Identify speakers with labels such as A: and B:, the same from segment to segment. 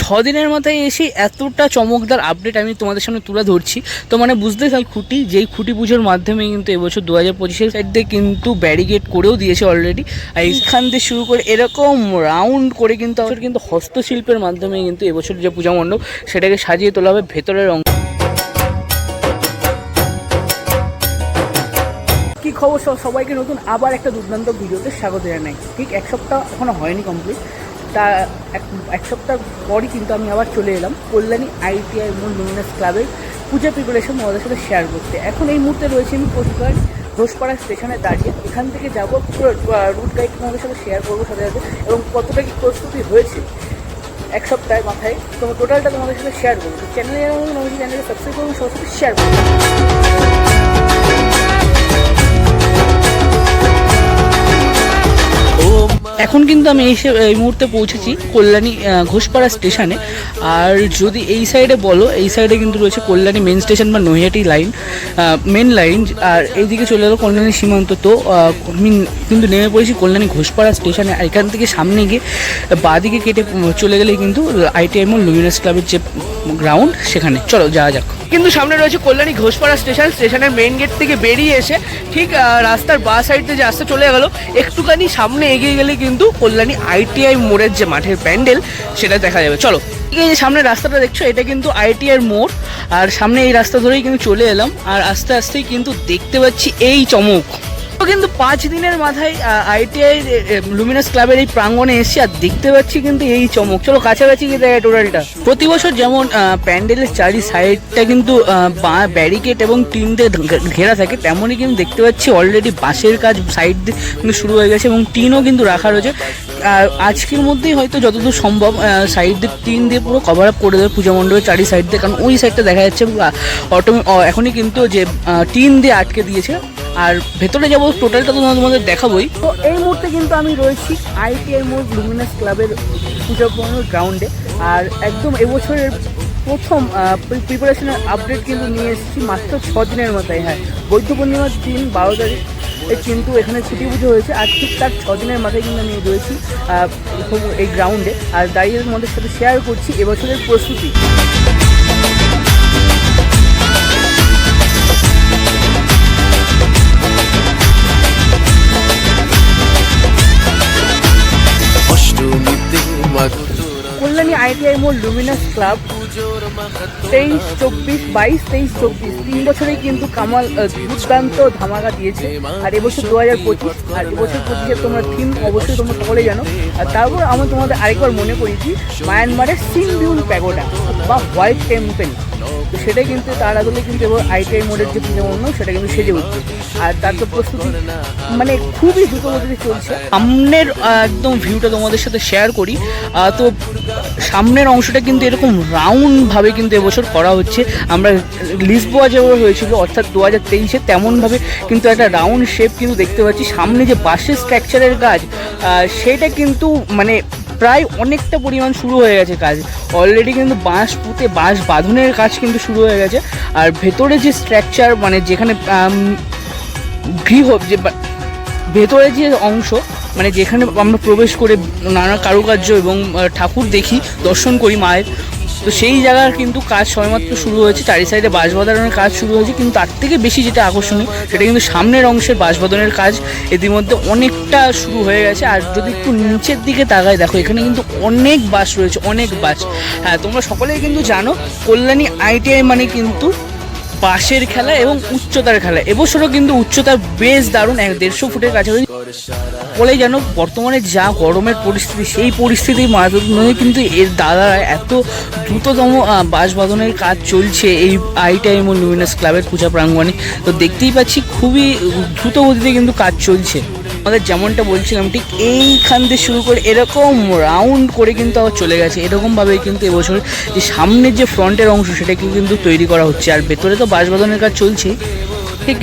A: ছ দিনের মাথায় এসে এতটা চমকদার আপডেট আমি তোমাদের সামনে তুলে ধরছি। তো মানে বুঝতে চাই খুঁটি, যেই খুঁটি পুজোর মাধ্যমে কিন্তু এবছর দু হাজার পঁচিশের সাইড কিন্তু ব্যারিকেড করেও দিয়েছে অলরেডি আর এইখান থেকে শুরু করে এরকম রাউন্ড করে কিন্তু আমাদের কিন্তু হস্তশিল্পের মাধ্যমে কিন্তু এবছর যে পূজা মণ্ডপ, সেটাকে সাজিয়ে তোলা হবে ভেতরের অংশ। কি খবর সব? সবাইকে নতুন আবার একটা দুর্দান্ত ভিডিওতে স্বাগত জানাই। ঠিক এক সপ্তাহ এখনও হয়নি কমপ্লিট তা এক এক সপ্তাহ পরই কিন্তু আমি আবার চলে এলাম কল্যাণী আইটিআই মূল লুমিনাস ক্লাবের পূজা প্রিপারেশন তোমাদের সাথে শেয়ার করতে। এখন এই মুহূর্তে রয়েছে আমি কোচবিহার ঘোষপাড়া স্টেশনে দাঁড়িয়ে। এখান থেকে যাব, পুরো রুট গাইড তোমাদের সাথে শেয়ার করব সাথে সাথে এবং কতটা কি প্রস্তুতি হয়েছে এক সপ্তাহের মাথায়। তো টোটালটা তোমাদের সাথে শেয়ার করব। চ্যানেলে চ্যানেলকে সাবস্ক্রাইব করব, সবার সাথে শেয়ার করব। এখন কিন্তু আমি এই এই মুহূর্তে পৌঁছেছি কল্যাণী ঘোষপাড়া স্টেশনে। আর যদি এই সাইডে বলো, এই সাইডে কিন্তু রয়েছে কল্যাণী মেন স্টেশন বা নৈহাটি লাইন মেন লাইন আর এইদিকে চলে গেলো কল্যাণী সীমান্ত। তো আমি কিন্তু নেমে পড়েছি কল্যাণী ঘোষপাড়া স্টেশনে। আর এখান থেকে সামনে গিয়ে বাদিকে কেটে চলে গেলে কিন্তু আইটিএম লুমিনাস ক্লাবের যে গ্রাউন্ড সেখানে। চলো, যাওয়া যাক। কিন্তু সামনে রয়েছে কল্যাণী ঘোষপাড়া স্টেশন। স্টেশনের মেন গেট থেকে বেরিয়ে এসে ঠিক রাস্তার বা সাইডে যে রাস্তা চলে গেল, একটুখানি সামনে এগিয়ে গেলে কিন্তু কল্যাণী আইটিআই মোড়ের যে মাঠের প্যান্ডেল, সেটা দেখা যাবে। চলো, এই যে সামনে রাস্তাটা দেখছ, এটা কিন্তু আইটিআই মোড়। আর সামনে এই রাস্তা ধরেই কিন্তু চলে এলাম। আর আস্তে আস্তেই কিন্তু দেখতে পাচ্ছি এই চমক। কিন্তু পাঁচ দিনের মাথায় আইটিআই লুমিনাস ক্লাবের এই প্রাঙ্গণে এসেছি আর দেখতে পাচ্ছি কিন্তু এই চমক। চলো কাছাকাছি গিয়ে দেখে টোটালটা প্রতি বছর যেমন প্যান্ডেলের চারি সাইডটা কিন্তু ব্যারিকেড এবং টিন দিয়ে ঘেরা থাকে, তেমনই কিন্তু দেখতে পাচ্ছি অলরেডি বাঁশের কাজ সাইড দিয়ে কিন্তু শুরু হয়ে গেছে এবং টিনও কিন্তু রাখা রয়েছে। আর আজকের মধ্যেই হয়তো যতদূর সম্ভব সাইড দিয়ে টিন দিয়ে পুরো কভার আপ করে দেবে পূজা মণ্ডপের চারি সাইড দিয়ে, কারণ ওই সাইডটা দেখা যাচ্ছে অটো এখনই কিন্তু যে টিন দিয়ে আটকে দিয়েছে। আর ভেতরে যাব টোটালটা তো তোমাদের দেখাবোই। তো এই মুহূর্তে কিন্তু আমি রয়েছি আইটিআই মোড় লুমিনাস ক্লাবের পূজা গ্রাউন্ডে আর একদম এবছরের প্রথম প্রিপারেশনের আপডেট কিন্তু নিয়ে এসেছি মাত্র ছ দিনের মাথায় হ্যাঁ। বৈদ্য পূর্ণিমার দিন বারো তারিখ কিন্তু এখানে ছুটি পুজো হয়েছে, আর ঠিক তার ছ দিনের মাথায় কিন্তু আমি রয়েছি এই গ্রাউন্ডে আর দাঁড়িয়ে তোমাদের সাথে শেয়ার করছি এবছরের প্রস্তুতি। কল্যাণী মোর লুমিনাস ক্লাব তেইশ চব্বিশ, বাইশ, তেইশ চব্বিশ, তিন বছরেই কিন্তু কামাল দুর্দান্ত ধামাকা দিয়েছে। আর এবছর দু হাজার পঁচিশ, আর এবছর পঁচিশের তোমরা থিম অবশ্যই তোমরা সকলে জানো। আর তারপর আমি তোমাদের আরেকবার মনে করেছি মায়ানমারের সিংবিউল প্যাগোডা বা হোয়াইট টেম্পেল সেটাই কিন্তু তার আগলে কিন্তু এবার আইটিআই মোডের যে পুজো সেটা কিন্তু সেজে উঠছে। আর তার তো প্রস্তুতি মানে খুবই দ্রুত গতিতে চলছে। সামনের একদম ভিউটা তোমাদের সাথে শেয়ার করি। তো সামনের অংশটা কিন্তু এরকম রাউন্ডভাবে কিন্তু এবছর করা হচ্ছে। আমরা লিসবোয়া যেভাবে হয়েছিল, অর্থাৎ দু হাজার তেইশে তেমনভাবে কিন্তু একটা রাউন্ড শেপ কিন্তু দেখতে পাচ্ছি। সামনে যে বাসের স্ট্রাকচারের কাজ সেটা কিন্তু মানে প্রায় অনেকটা পরিমাণ শুরু হয়ে গেছে কাজ। অলরেডি কিন্তু বাঁশ পুঁতে, বাঁশ বাঁধনের কাজ কিন্তু শুরু হয়ে গেছে। আর ভেতরে যে স্ট্রাকচার মানে যেখানে গৃহ, যে ভেতরে যে অংশ মানে যেখানে আমরা প্রবেশ করে নানা কারুকার্য এবং ঠাকুর দেখি, দর্শন করি মায়ের তো সেই জায়গার কিন্তু কাজ সবেমাত্র শুরু হয়েছে। চারি সাইডে বাঁশ বাঁধানোর কাজ শুরু হয়েছে। কিন্তু তার থেকে বেশি যেটা আকর্ষণীয়, সেটা কিন্তু সামনের অংশের বাঁশ বাঁধানোর কাজ। ইতিমধ্যে অনেকটা শুরু হয়ে গেছে। আর যদি একটু নিচের দিকে তাকায় দেখো এখানে কিন্তু অনেক বাস রয়েছে, অনেক বাস হ্যাঁ তোমরা সকলেই কিন্তু জানো, কল্যাণী আইটিআই মানে কিন্তু বাঁশের খেলা এবং উচ্চতার খেলা। এবছরও কিন্তু উচ্চতার বেশ দারুণ এক দেড়শো ফুটের কাছাকাছি। বলে যেন বর্তমানে যা গরমের পরিস্থিতি, সেই পরিস্থিতির মাধ্যমে কিন্তু এর দাদা এত দ্রুততম বাস বাঁশ বাঁধনের কাজ চলছে এই আই টাইম ও লুমিনাস ক্লাবের পূজা প্রাঙ্গণে। তো দেখতেই পাচ্ছি খুবই দ্রুত গতিতে কিন্তু কাজ চলছে। আমাদের যেমনটা বলছিলাম, ঠিক এইখান থেকে শুরু করে এরকম রাউন্ড করে কিন্তু আবার চলে গেছে। এরকমভাবেই কিন্তু এবছর যে সামনের যে ফ্রন্টের অংশ, সেটাকে কিন্তু তৈরি করা হচ্ছে। আর ভেতরে তো বাঁশ বাঁধনের কাজ চলছেই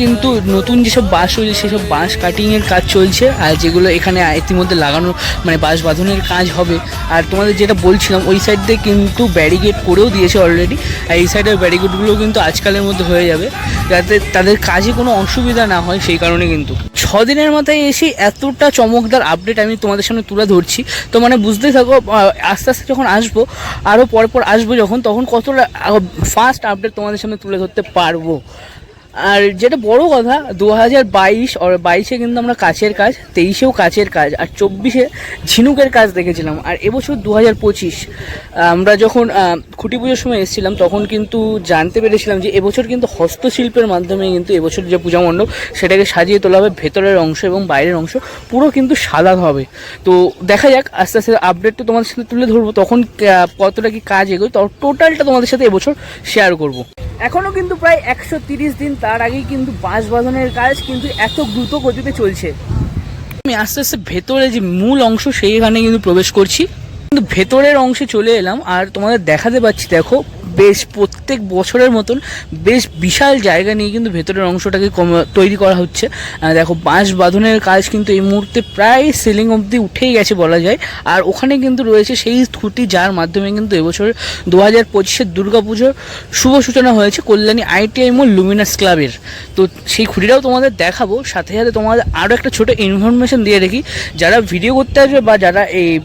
A: কিন্তু নতুন যেসব বাঁশ হয়েছে, সেসব বাঁশ কাটিংয়ের কাজ চলছে। আর যেগুলো এখানে ইতিমধ্যে লাগানো মানে বাঁশ বাঁধনের কাজ হবে। আর তোমাদের যেটা বলছিলাম, ওই সাইড দিয়ে কিন্তু ব্যারিকেড করেও দিয়েছে অলরেডি আর এই সাইডের ব্যারিকেডগুলো কিন্তু আজকালের মধ্যে হয়ে যাবে। যাতে তাদের কাজে কোনো অসুবিধা না হয়, সেই কারণে কিন্তু। ছ দিনের মাথায় এসে এতটা চমকদার আপডেট আমি তোমাদের সামনে তুলে ধরছি। তো মানে বুঝতেই থাকো আস্তে আস্তে যখন আসব আরও পরপর পর আসব যখন, তখন কতটা ফার্স্ট আপডেট তোমাদের সামনে তুলে ধরতে পারব। আর যেটা বড় কথা দু হাজার বাইশ আর বাইশে কিন্তু আমরা কাছের কাজ, তেইশেও কাছের কাজ, আর চব্বিশে ঝিনুকের কাজ দেখেছিলাম। আর এবছর দু হাজার পঁচিশ, আমরা যখন খুঁটি পুজোর সময় এসেছিলাম, তখন কিন্তু জানতে পেরেছিলাম যে এবছর কিন্তু হস্তশিল্পের মাধ্যমে কিন্তু এবছর যে পূজা মণ্ডপ, সেটাকে সাজিয়ে তোলা হবে, ভেতরের অংশ এবং বাইরের অংশ, পুরো কিন্তু সাদা হবে। তো দেখা যাক, আস্তে আস্তে আপডেট তো তোমাদের সাথে তুলে ধরবো, তখন কতটা কি কাজ এগোয়, তো টোটালটা তোমাদের সাথে এবছর শেয়ার করব। এখনও কিন্তু প্রায় একশো দিন তার আগেই কিন্তু বাঁশ বাঁধানোর কাজ কিন্তু এত দ্রুত গতিতে চলছে। আমি আস্তে আস্তে ভেতরে যে মূল অংশ সেইখানে কিন্তু প্রবেশ করছি। কিন্তু ভেতরের অংশে চলে এলাম আর তোমাদের দেখাতে পাচ্ছি, দেখো বেশ প্রত্যেক বছরের মতন বেশ বিশাল জায়গা নিয়ে কিন্তু ভেতরের অংশটাকে কম- তৈরি করা হচ্ছে। দেখো, বাঁশ বাঁধনের কাজ কিন্তু এই মুহূর্তে প্রায় সিলিং অবধি উঠেই গেছে বলা যায়। আর ওখানে কিন্তু রয়েছে সেই খুঁটি যার মাধ্যমে কিন্তু এবছর দু হাজার পঁচিশের দুর্গাপুজোর শুভ সূচনা হয়েছে কল্যাণী আইটিআই মোল লুমিনাস ক্লাবের তো সেই খুঁটিটাও তোমাদের দেখাবো। সাথে সাথে তোমাদের আরও একটা ছোট ইনফরমেশন দিয়ে রেখি যারা ভিডিও করতে আসবে বা যারা এই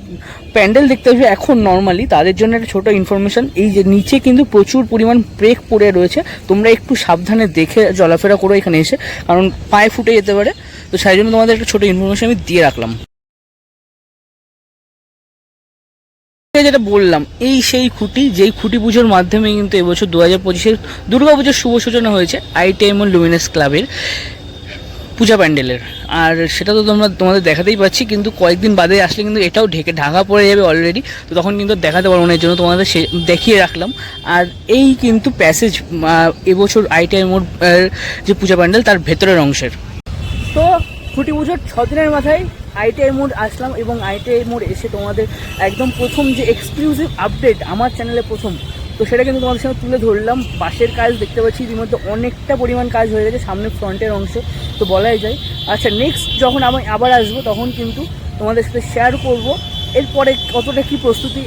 A: প্যান্ডেল দেখতে আসবে এখন নর্মালি তাদের জন্য একটা ছোট ইনফরমেশন এই যে নিচে কিন্তু প্রচুর পরিমাণ ব্রেক পড়ে রয়েছে, তোমরা একটু সাবধানে দেখে চলাফেরা করো এখানে এসে, কারণ পায়ে ফুটে যেতে পারে, তো সেই জন্য তোমাদের একটা ছোট ইনফরমেশন আমি দিয়ে রাখলাম। যেটা বললাম, এই সেই খুঁটি, যেই খুঁটি পুজোর মাধ্যমে কিন্তু এবছর দু হাজার পঁচিশের দুর্গা পুজোর শুভ সূচনা হয়েছে আইটিএম লুমিনাস ক্লাবের পূজা প্যান্ডেলের। আর সেটা তো তোমরা তোমাদের দেখাতেই পাচ্ছি, কিন্তু কয়েকদিন বাদে আসলে কিন্তু এটাও ঢেকে, ঢাকা পড়ে যাবে অলরেডি তো তখন কিন্তু দেখাতে পারব না এর জন্য তোমাদের সে, দেখিয়ে রাখলাম। আর এই কিন্তু প্যাসেজ এবছর আইটিআই মোড় যে পূজা প্যান্ডেল, তার ভেতরের অংশের। তো খুঁটি পুজোর ছ দিনের মাথায় আইটিআই মোড আসলাম এবং আইটিআই মোড এসে তোমাদের একদম প্রথম যে এক্সক্লুসিভ আপডেট আমার চ্যানেলে প্রথম, তো সেটা কিন্তু তোমাদের সঙ্গে তুলে ধরলাম। পাশের কাজ দেখতে পাচ্ছি, ইতিমধ্যে অনেকটা পরিমাণ কাজ হয়ে গেছে, সামনে ফ্রন্টের অংশ। তো বলাই যায়। আচ্ছা নেক্সট যখন আমি আবার আসব, তখন কিন্তু তোমাদের সাথে শেয়ার করব, এরপরে কতটা কি প্রস্তুতি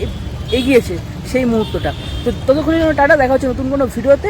A: এগিয়েছে সেই মুহূর্তটা। তো ততক্ষণে টাটা, দেখা হচ্ছে নতুন কোনো ভিডিওতে।